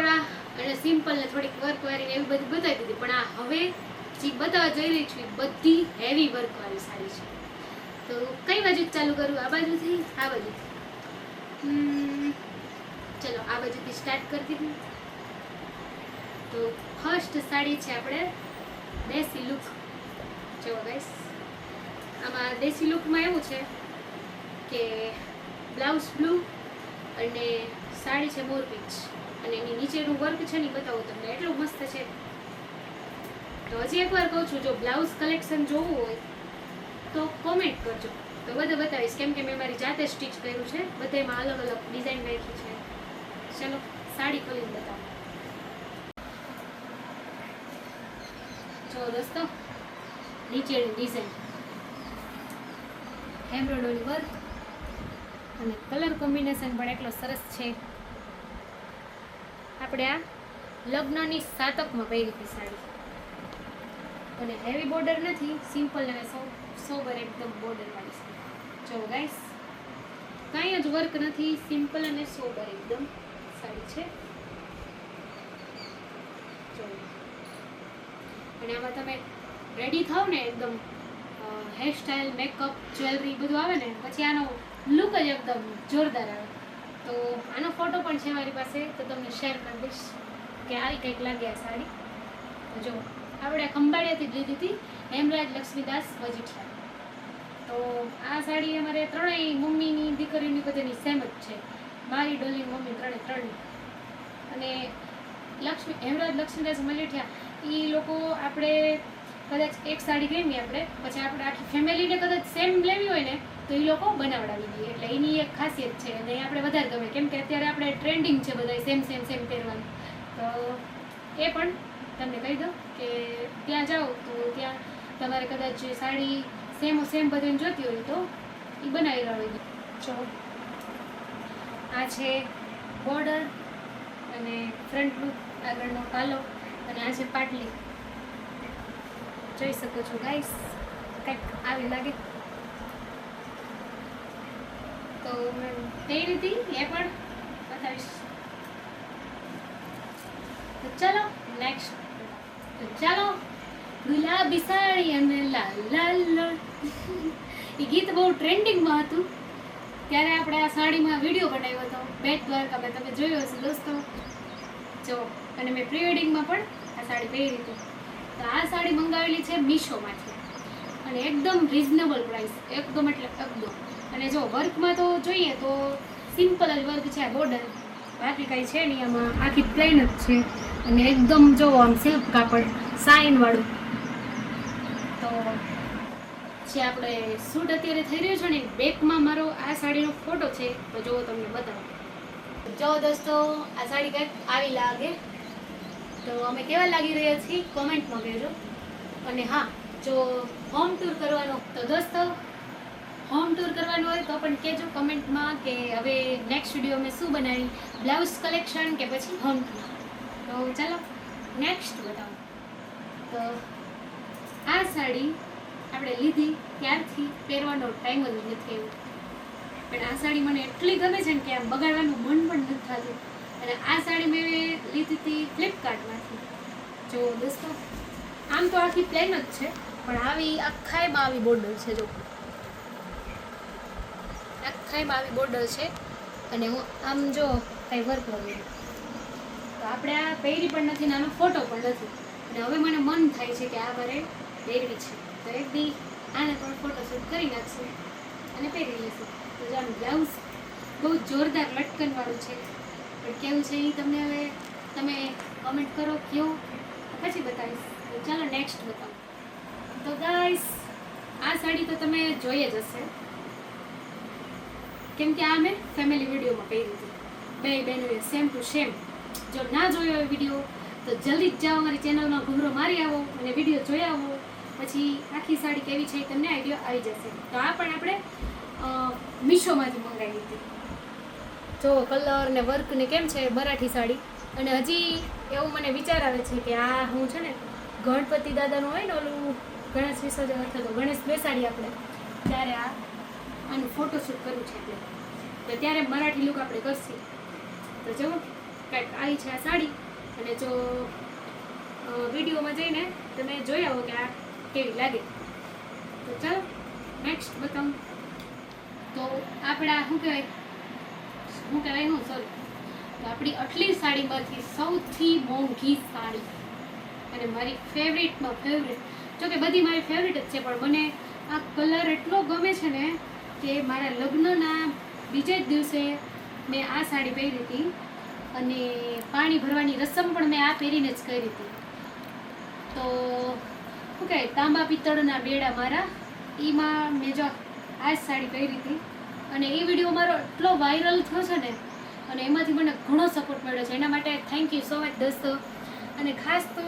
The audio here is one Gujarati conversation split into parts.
સિમ્પલ અને સિમ્પલ ને થોડીક વર્ક વાળી એવી બધી બતાવી દીધી. પણ આ હવે જે બતાવવા જઈ રહી છું એ બધી હેવી વર્ક વાળી સાડી છે. તો કઈ બાજુ ચાલુ કરું? આ બાજુથી આ બાજુથી ચલો, આ બાજુથી સ્ટાર્ટ કરી દીધું. તો ફર્સ્ટ સાડી છે આપણે દેશી લુક જો ગાઈસ આમાં દેશી લુકમાં એવું છે કે બ્લાઉઝ બ્લુ અને સાડી છે મોરપીચ અને એની નીચેનું વર્ક છે ને બતાવું તમને. એટલું મસ્ત છે. તો હજી એકવાર કહું છું, જો બ્લાઉઝ કલેક્શન જોવું હોય, તો કોમેન્ટ કરજો. તો બધે બતાવીશ કેમ કે મેં મારી જાતે સ્ટીચ કર્યું છે. બધામાં અલગ અલગ ડિઝાઇન રાખી છે. ચલો, સાડી ખોલીને બતાવો. જો દોસ્તો, નીચેની ડિઝાઇન. એમ્બ્રોઇડરી વર્ક અને કલર કોમ્બિનેશન પણ એટલો સરસ છે. આપણે આ લગ્નની સાતકમાં પહેરી હતી સાડી. અને હેવી બોર્ડર નથી સિમ્પલ અને સો સોબર એકદમ બોર્ડર વાળી છે જો ગાઈસ કાંઈ જ વર્ક નથી સિમ્પલ અને સોબર એકદમ સાડી છે. અને આમાં તમે રેડી થાવ ને એકદમ હેરસ્ટાઈલ મેકઅપ જ્વેલરી બધું આવે ને, પછી આનો લુક જ એકદમ જોરદાર આવે. તો આનો ફોટો પણ છે મારી પાસે, તો તમને શેર કરી દઈશ કે આવી કંઈક લાગે આ સાડી. જો, આપણે ખંભાળિયાથી જ લીધી હતી હેમરાજ લક્ષ્મીદાસ વજીઠિયા તો આ સાડી અમારે ત્રણેય મમ્મીની દીકરીની બધાની સેમ જ છે. મારી ડોલી મમ્મી ત્રણે ત્રણની. અને લક્ષ્મી, હેમરાજ લક્ષ્મીદાસ મલેઠિયા એ લોકો આપણે કદાચ એક સાડી ગમી આપણે, પછી આપણે આખી ફેમિલીને કદાચ સેમ લેવી હોય ને તો એ લોકો બનાવડાવી દઈએ. એટલે એની એક ખાસિયત છે. અને એ આપણે વધારે ગમે. કેમ કે અત્યારે આપણે ટ્રેન્ડિંગ છે બધા સેમ સેમ સેમ પહેરવાનું. તો એ પણ તમને કહી દઉં કે ત્યાં જાઓ તો ત્યાં તમારે કદાચ સાડી સેમ સેમ બધાને જોતી હોય તો એ બનાવી લાવી. જો. આ છે બોર્ડર અને ફ્રન્ટ લુક આગળનો કાલો અને આ છે પાટલી. જોઈ શકો છો ગાઈસ કંઈક આવી લાગે. તો મેં એ પણ બતાવીશ. તો ચાલો નેક્સ્ટ ચાલો ગુલાબી સાડી અને લાલ લાલ. એ ગીત બહુ ટ્રેન્ડિંગમાં હતું. ત્યારે આપણે આ સાડીમાં વીડિયો બનાવ્યો હતો, બેટ દ્વારકામાં તમે જોયો હશે દોસ્તો. જો, અને મેં પ્રી વેડિંગમાં પણ આ સાડી પહેરી હતી. તો આ સાડી મંગાવેલી છે મીશોમાંથી. અને એકદમ રિઝનેબલ પ્રાઇસ એકદમ એટલે એકદમ અને જો વર્કમાં તો જોઈએ તો સિમ્પલ જ વર્ક છે બોર્ડર બાકી કાંઈ છે નહીં, આમાં આખી પ્લેન જ છે. અને એકદમ જો આમ સિલ્ક કાપડ સાઇનવાળું તો જે આપણે શૂટ અત્યારે થઈ રહ્યું છે ને બેકમાં મારો આ સાડીનો ફોટો છે, તો જો તમને બતાવો. જો દોસ્તો, આ સાડી કંઈક આવી લાગે. તો અમે કેવા લાગી રહ્યા છીએ? કોમેન્ટમાં કહેજો. અને હા, જો હોમ ટૂર કરવાનો તો દોસ્તો હોમ ટૂર કરવાનું હોય તો પણ કહેજો કમેન્ટમાં કે હવે નેક્સ્ટ વીડિયો મેં શું બનાવી? બ્લાઉઝ કલેક્શન કે પછી હોમ ટૂર તો ચાલો નેક્સ્ટ બતાવો. તો આ સાડી આપણે લીધી ત્યારથી પહેરવાનો ટાઈમ જ નથી આવ્યો પણ આ સાડી મને એટલી ગમે છે ને કે આમ બગાડવાનું મન પણ નથી થતું. અને આ સાડી મેં લીધી હતી ફ્લિપકાર્ટમાંથી. જો દોસ્તો, આમ તો આખી પ્લેન જ છે, પણ આવી આખાઈમાં આવી બોર્ડર છે, જો. આખાઈમાં આવી બોર્ડર છે. અને હું આમ જો કાંઈ વર્ક વગેરે તો આપણે આ પહેરી પણ નથી ને આનો ફોટો પણ નથી. અને હવે મને મન થાય છે કે આ મારે પહેરવી છે. તો એક બી આને પણ ફોટોશૂટ કરી નાખશું. અને પહેરી લઈશું. તો આનું બ્લાઉઝ બહુ જોરદાર લટકનવાળું છે. પણ કેવું છે એ તમને હવે તમે કમેન્ટ કરો કેવું પછી બતાવીશ. ચાલો નેક્સ્ટ બતાવો. તો ગાઈસ આ સાડી તો તમે જોઈએ જ હશે. કેમ કે આ મેં ફેમિલી વિડીયોમાં પહેરી હતી. બે બહેનોએ સેમ ટુ સેમ જો ના જોયો હોય વીડિયો તો જલ્દી જ જાઓ મારી ચેનલમાં ઘૂમરો મારી આવો અને વીડિયો જોઈ આવો. પછી આખી સાડી કેવી છે તમને આઈડિયા આવી જશે. તો આ પણ આપણે મીશોમાં મીશોમાંથી મંગાવી હતી. જો કલર ને વર્ક ને કેમ છે મરાઠી સાડી? અને હજી એવું મને વિચાર આવે છે કે આ હું છે ને, ગણપતિ દાદાનું હોય ને ઓલું ગણેશ વિસર્જન અથવા તો ગણેશ બેસાડી આપણે, ત્યારે આ આનું ફોટોશૂટ કરવું છે આપણે તો ત્યારે મરાઠી લુક આપણે કરશું. તો જો, કંઈક આવી છે આ સાડી. અને જો વિડીયોમાં જઈને તમે જોઈ આવો કે આ કેવી લાગે. તો ચાલો નેક્સ્ટ બતાવું. તો આપણા, શું કહેવાય? શું કહેવાય હું? સોરી તો આપણી આટલી સાડીમાંથી સૌથી મોંઘી સાડી. અને મારી ફેવરિટમાં ફેવરિટ જો કે બધી મારી ફેવરિટ જ છે, પણ મને આ કલર એટલો ગમે છે ને કે મારા લગ્નના બીજે જ દિવસે મેં આ સાડી પહેરી હતી અને પાણી ભરવાની રસમ પણ મેં આ પહેરીને જ કરી હતી. તો શું કહે, તાંબા પિત્તળના બેડા મારા એમાં મેં જો આ સાડી પહેરી હતી અને એ વીડિયો મારો એટલો વાયરલ થયો છે ને, અને એમાંથી મને ઘણો સપોર્ટ મળ્યો છે. એના માટે થેન્ક યુ સો મચ દોસ્તો. અને ખાસ તો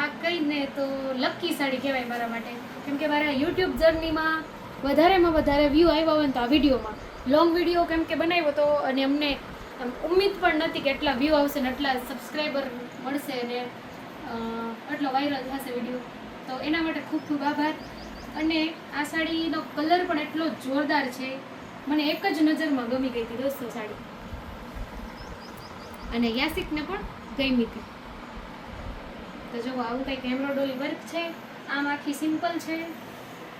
આ કહીને તો લકી સાડી કહેવાય મારા માટે. કેમ કે મારા યુટ્યુબ જર્નીમાં વધારેમાં વધારે વ્યૂ આવ્યા હોય તો આ વિડીયોમાં. લોંગ વીડિયો કેમ કે બનાવ્યો તો અને અમને ઉમ્મીદ પણ નથી કે એટલા વ્યૂ આવશે ને એટલા સબસ્ક્રાઈબર મળશે અને આટલો વાયરલ થશે વીડિયો તો એના માટે ખૂબ ખૂબ આભાર. અને આ સાડીનો કલર પણ એટલો જોરદાર છે. મને એક જ નજરમાં ગમી ગઈ હતી દોસ્તો સાડી. અને યાસિકને પણ ગમી હતી. તો જો આવું કંઈક એમ્બ્રોડરી વર્ક છે. આમ આખી સિમ્પલ છે.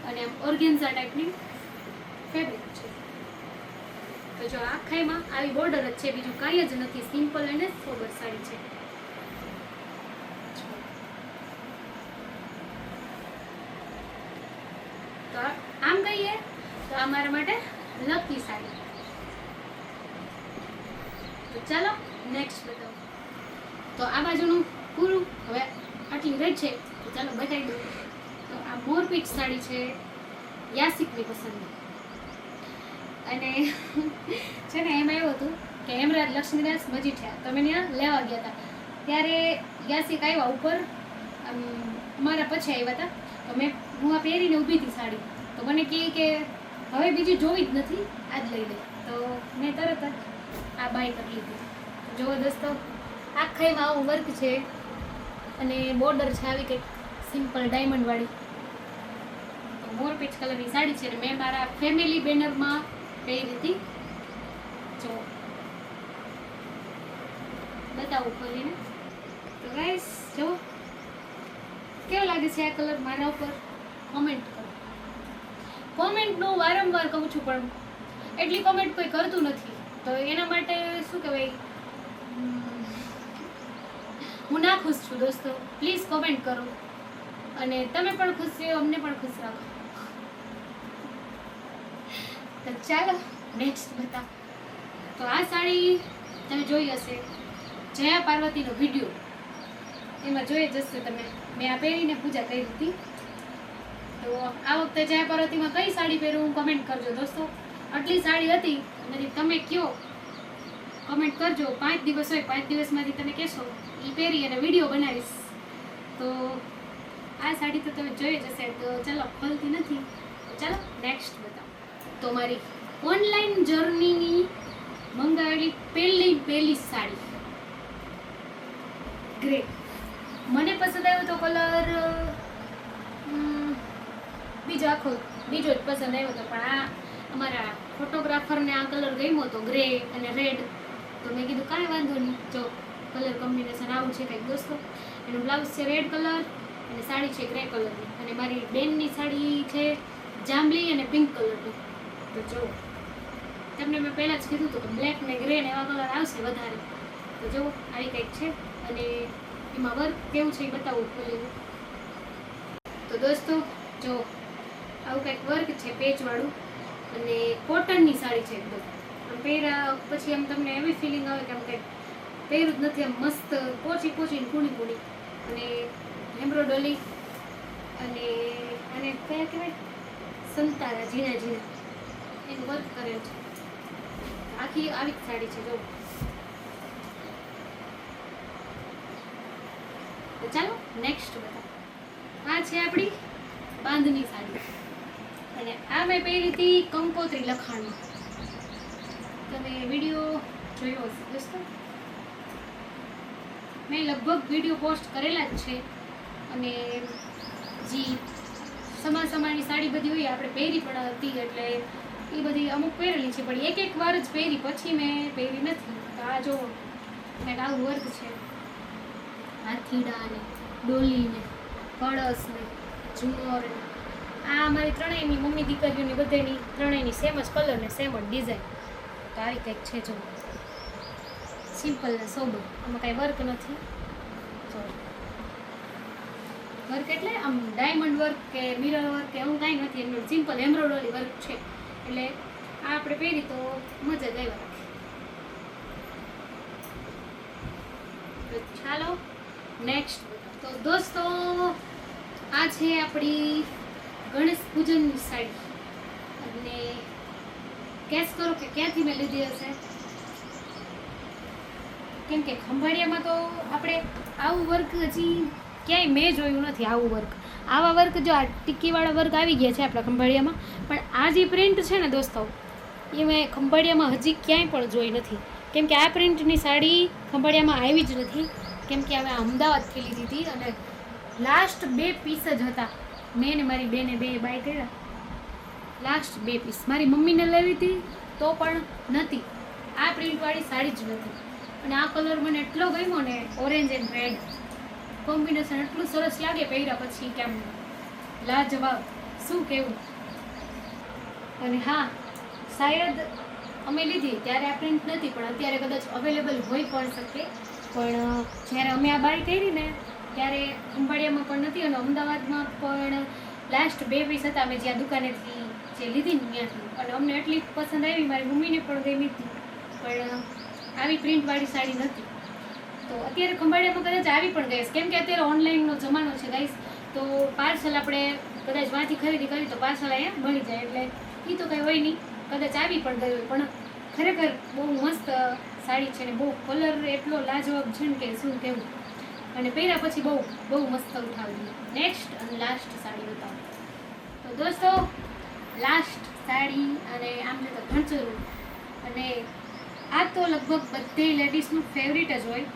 અને આમ ઓર્ગેન્ઝા ટાઈપની ફેબ્રિક છે. તો જો આખાઈમાં આવી બોર્ડર જ છે, બીજું કાંઈ જ નથી. સિમ્પલ અને સોબર સાડી છે. તો આમ કહીએ તો આ મારા માટે લકી સાડી તો ચાલો નેક્સ્ટ બતાવો. તો આ બાજુનું પૂરું, હવે આટલી રેડ છે, તો ચાલો બતાવી દઉં. તો આ મોરપીચ સાડી છે, યાસિકની પસંદ અને છે ને એમાં એવું હતું કે હેમરાજ લક્ષ્મીદાસ મજીઠિયા તમે ત્યાં લેવા ગયા હતા. ત્યારે યાસિક આવ્યા ઉપર અમારા પછી આવ્યા હતા. તો મેં, હું આ પહેરીને ઊભી હતી સાડી. તો મને કહે કે હવે બીજી જોવી જ નથી, આજ લઈ લે. તો મેં તરત જ આ બાય કરી લીધી. જુઓ દોસ્તો આખાઈમાં આવું વર્ક છે અને બોર્ડર છે, આવી કંઈક સિમ્પલ ડાયમંડવાળી. તો મોરપીચ કલરની સાડી છે મેં મારા ફેમિલી બેનરમાં પહેરી હતી. જો. બતાવું ખોલીને તો ગાઈસ, જો. કેવો લાગે છે આ કલર મારા ઉપર? કોમેન્ટ કરો. કોમેન્ટનું વારંવાર કહું છું પણ એટલી કોમેન્ટ કોઈ કરતું નથી. તો એના માટે શું કહેવાય? હું ના ખુશ છું, દોસ્તો. પ્લીઝ કોમેન્ટ કરો. અને તમે પણ ખુશ રહ્યો અમને પણ ખુશ રાખો. તો ચાલો નેક્સ્ટ બતા તો આ સાડી તમે જોઈ હશે. જયા પાર્વતીનો વીડિયો એમાં જોઈ જ હશે તમે. મેં આ પહેરીને પૂજા કરી હતી. તો આ વખતે જયા પાર્વતીમાં કઈ સાડી પહેરું કમેન્ટ કરજો દોસ્તો. આટલી સાડી હતી અને તમે કયો. કમેન્ટ કરજો. પાંચ દિવસ હોય, પાંચ દિવસમાંથી તમે કહેશો. એ પહેરી અને વીડિયો બનાવીશ. તો આ સાડી તો તમે જોઈ જ હશે. તો ચાલો ખોલતી નથી. ચાલો નેક્સ્ટ બતાવો. તો મારી ઓનલાઈન જર્નીની મંગાવેલી પહેલી પહેલી સાડી. ગ્રે મને પસંદ આવ્યો તો કલર બીજો આખો, બીજો જ પસંદ આવ્યો હતો પણ આ અમારા ફોટોગ્રાફરને આ કલર ગમ્યો હતો ગ્રે અને રેડ તો મેં કીધું, કાંઈ વાંધો નહીં. જો કલર કોમ્બિનેશન આવું છે કંઈક, દોસ્તો. એનું બ્લાઉઝ છે રેડ કલર અને સાડી છે ગ્રે કલરની. અને મારી બેનની સાડી છે જાંબલી અને પિંક કલરની. તો જો, તમને મેં પહેલાં જ કીધું હતું કે બ્લેક ને ગ્રે ને એવા કલર આવશે વધારે. તો જો, આવી કંઈક છે. અને એમાં વર્ક કેવું છે એ બતાવું ખોલેલું તો દોસ્તો, જો, આવું કંઈક વર્ક છે પેચવાળું. અને કોટનની સાડી છે એકદમ આમ પહેરા પછી આમ તમને એવી ફિલિંગ આવે કે આમ કંઈક પહેરું જ નથી. આમ મસ્ત પોચી પોચી ને કૂણી કૂણી. અને એમ્બ્રોડરી અને અને કયા કહેવાય? સંતારા, ઝીણા ઝીણા. એનું વર્ક કરેલ છે. આખી આવી જ સાડી છે, જો. તો ચાલો નેક્સ્ટ બતાવો. આ છે આપણી બાંધની સાડી. અને આ મેં પહેરી હતી કંકોત્રી લખાણમાં તમે વીડિયો જોયો હશે, દોસ્તો? મેં લગભગ વીડિયો પોસ્ટ કરેલા જ છે. અને જી સમાન સમાનની સાડી બધી હોય આપણે પહેરી પણ હતી, એટલે એ બધી અમુક પહેરેલી છે, પણ એક એક વાર જ પહેરી, પછી મેં પહેરી નથી. તો આ જો, મેં આવું વર્ક છે. હાથીડા ને ડોલી ને કળશ ને ઝુમર આ અમારી ત્રણેયની મમ્મી દીકરીઓની બધાની ત્રણેયની સેમ જ કલર ને સેમ જ ડિઝાઇન તો આવી કંઈક છે જો. સિમ્પલ ને સોબર આમાં કાંઈ વર્ક નથી. જો વર્ક એટલે આમ ડાયમંડ વર્ક કે મિરર વર્ક કે એવું કાંઈ નથી. એમનું સિમ્પલ એમ્બ્રોઇડરી વર્ક છે. એટલે આ આપણે પહેરી તો મજા જ આવ્યા ચાલો નેક્સ્ટ તો દોસ્તો, આ છે આપણી ગણેશ પૂજનની સાડી. અને કેસ કરો કે ક્યાંથી મેં લીધી હશે? કેમ કે ખંભાળિયામાં તો આપણે આવું વર્ક હજી ક્યાંય મેં જોયું નથી આવું વર્ક આવા વર્ક જો આ ટીકીવાળા વર્ક આવી ગયા છે આપણા ખંભાળિયામાં, પણ આ જે પ્રિન્ટ છે ને દોસ્તો, એ મેં ખંભાળિયામાં હજી ક્યાંય પણ જોઈ નથી. કેમ કે આ પ્રિન્ટની સાડી ખંભાળિયામાં આવી જ નથી. કેમ કે અમે અમદાવાદથી લીધી હતી અને લાસ્ટ બે પીસ જ હતા. મેં ને મારી બેને બે બાય કર્યા. લાસ્ટ બે પીસ મારી મમ્મીને લેવી હતી તો પણ નથી. આ પ્રિન્ટવાળી સાડી જ નથી. અને આ કલર મને એટલો ગમ્યો ને ઓરેન્જ એન્ડ રેડ કોમ્બિનેશન એટલું સરસ લાગે પહેર્યા પછી કેમ લાજવાબ. શું કહેવું? અને હા, શાયદ અમે લીધી ત્યારે આ પ્રિન્ટ નથી, પણ અત્યારે કદાચ અવેલેબલ હોઈ પણ શકે. પણ જ્યારે અમે આ બાય કરી ને ત્યારે અંબાડિયામાં પણ નથી અને અમદાવાદમાં પણ લાસ્ટ બે પીસ હતા અમે જ્યાં દુકાનેથી જે લીધી ને ત્યાંથી. અને અમને એટલી પસંદ આવી, મારી મમ્મીને પણ ગમી હતી. પણ આવી પ્રિન્ટવાળી સાડી નથી. તો અત્યારે ખંભાળિયામાં કદાચ આવી પણ ગઈશ કેમ કે અત્યારે ઓનલાઈનનો જમાનો છે ગાઈશ તો પાર્સલ આપણે કદાચ વાંચી ખરીદી કરી તો પાર્સલ અહીંયા મળી જાય. એટલે એ તો કંઈ હોય નહીં. કદાચ આવી પણ ગયું પણ ખરેખર બહુ મસ્ત સાડી છે ને બહુ કલર એટલો લાજવાબ છે ને કે શું કહેવું અને પહેર્યા પછી બહુ બહુ મસ્ત ઉઠાવી નેક્સ્ટ અને લાસ્ટ સાડી બતાવું. તો દોસ્તો લાસ્ટ સાડી અને આમને તો ઘણચરું અને આ તો લગભગ બધી લેડીઝનું ફેવરિટ જ હોય.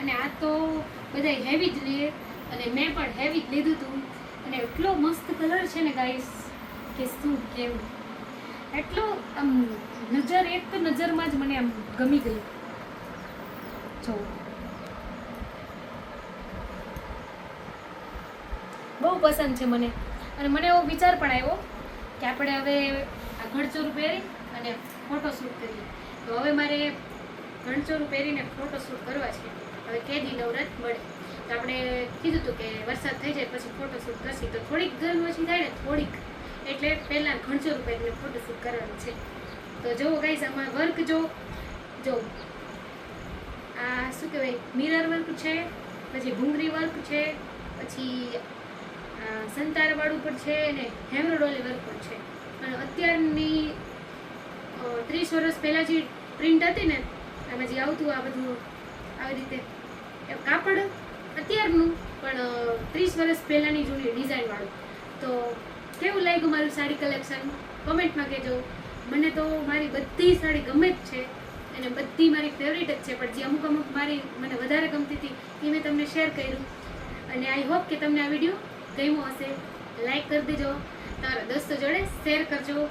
અને આ તો બધા હેવી જ લે. અને મેં પણ હેવી જ લીધું હતું અને એટલો મસ્ત કલર છે ને ગાઈસ કે શું કેવું. એટલો આમ નજર, એક નજરમાં જ મને આમ ગમી ગયું. જો. બહુ પસંદ છે મને. અને મને એવો વિચાર પણ આવ્યો કે આપણે હવે આ ઘણચોરું પહેરી અને ફોટોશૂટ કરીએ. તો હવે મારે ઘણચોરું પહેરીને ફોટોશૂટ કરવા છે. હવે કેદી નવરત મળે. તો આપણે કીધું હતું કે વરસાદ થઈ જાય પછી ફોટોશૂટ કરશી તો થોડીક ગરમ ઓછી થાય ને થોડીક. એટલે પહેલાં ઘણચોરું પહેરીને ફોટોશૂટ કરવાનું છે. તો જુઓ ગાઈઝ આમાં વર્ક જો જો. આ શું કહેવાય? મિરર વર્ક છે, પછી ભૂંગરી વર્ક છે, પછી સંતારવાળું પણ છે અને હેમરોડોલી વર્ક પણ છે. અને અત્યારની ત્રીસ વર્ષ પહેલાં જે પ્રિન્ટ હતી ને એમાં જે આવતું આ બધું, આવી રીતે કાપડ અત્યારનું, પણ ત્રીસ વર્ષ પહેલાંની જૂની ડિઝાઇનવાળું તો કેવું લાગ્યું મારું સાડી કલેક્શન કોમેન્ટમાં કહેજો. મને તો મારી બધી સાડી ગમે જ છે અને બધી મારી ફેવરિટ જ છે, પણ જે અમુક અમુક મારી મને વધારે ગમતી હતી એ મેં તમને શેર કર્યું. અને આઈ હોપ કે તમને આ વીડિયો ગમ્યો હશે. લાઈક કરી દેજો. તમારા દોસ્તો જોડે શેર કરજો.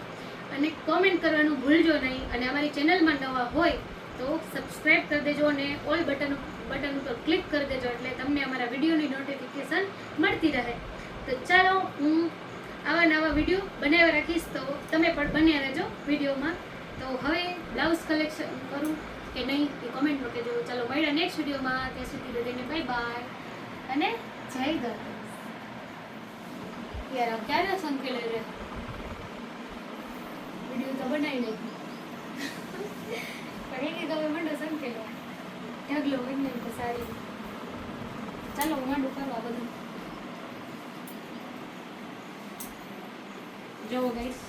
અને કોમેન્ટ કરવાનું ભૂલજો નહીં. અને અમારી ચેનલમાં નવા હોય તો સબસ્ક્રાઈબ કરી દેજો અને ઓલ બટન બટન ઉપર ક્લિક કરી દેજો એટલે તમને અમારા વિડીયોની નોટિફિકેશન મળતી રહે. તો ચાલો હું આવા નવા વીડિયો બનાવી રાખીશ, તો તમે પણ બન્યા રહેજો વિડીયોમાં. તો હવે બ્લાઉઝ કલેક્શન કરું કે નહીં એ કોમેન્ટમાં કહેજો. ચાલો મળ્યા નેક્સ્ટ વિડીયોમાં. ત્યાં સુધી બધાને બાય બાય અને જય ગણેશ યાર, ક્યારે સંકેલે રે વીડિયો તો બનાવી નાખી પણ એની તમે મંડો સંકેલો ઢગલો હોય નહીં સારી ચાલો માંડું કરવા બધું જોવો ગાઈસ